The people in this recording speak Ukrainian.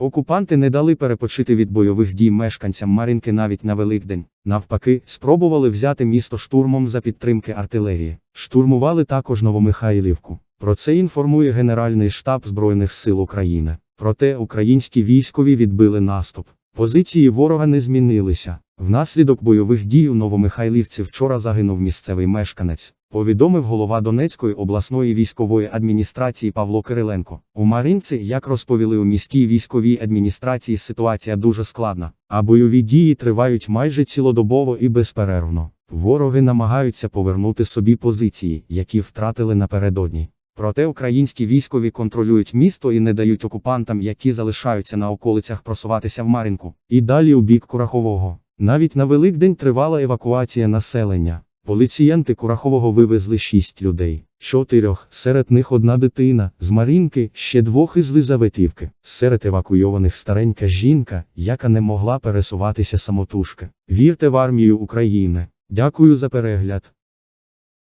Окупанти не дали перепочити від бойових дій мешканцям Марінки навіть на Великдень. Навпаки, спробували взяти місто штурмом за підтримки артилерії. Штурмували також Новомихайлівку. Про це інформує Генеральний штаб Збройних сил України. Проте українські військові відбили наступ. Позиції ворога не змінилися. Внаслідок бойових дій у Новомихайлівці вчора загинув місцевий мешканець. Повідомив голова Донецької обласної військової адміністрації Павло Кириленко. У Маринці, як розповіли у міській військовій адміністрації, ситуація дуже складна, а бойові дії тривають майже цілодобово і безперервно. Вороги намагаються повернути собі позиції, які втратили напередодні. Проте українські військові контролюють місто і не дають окупантам, які залишаються на околицях, просуватися в Мар'їнку. І далі у бік Курахового. Навіть на Великдень тривала евакуація населення. Поліціянти Курахового вивезли шість людей. Чотирьох, серед них одна дитина, з Марінки, ще двох із Лизаветівки. Серед евакуйованих старенька жінка, яка не могла пересуватися самотужки. Вірте в армію України. Дякую за перегляд.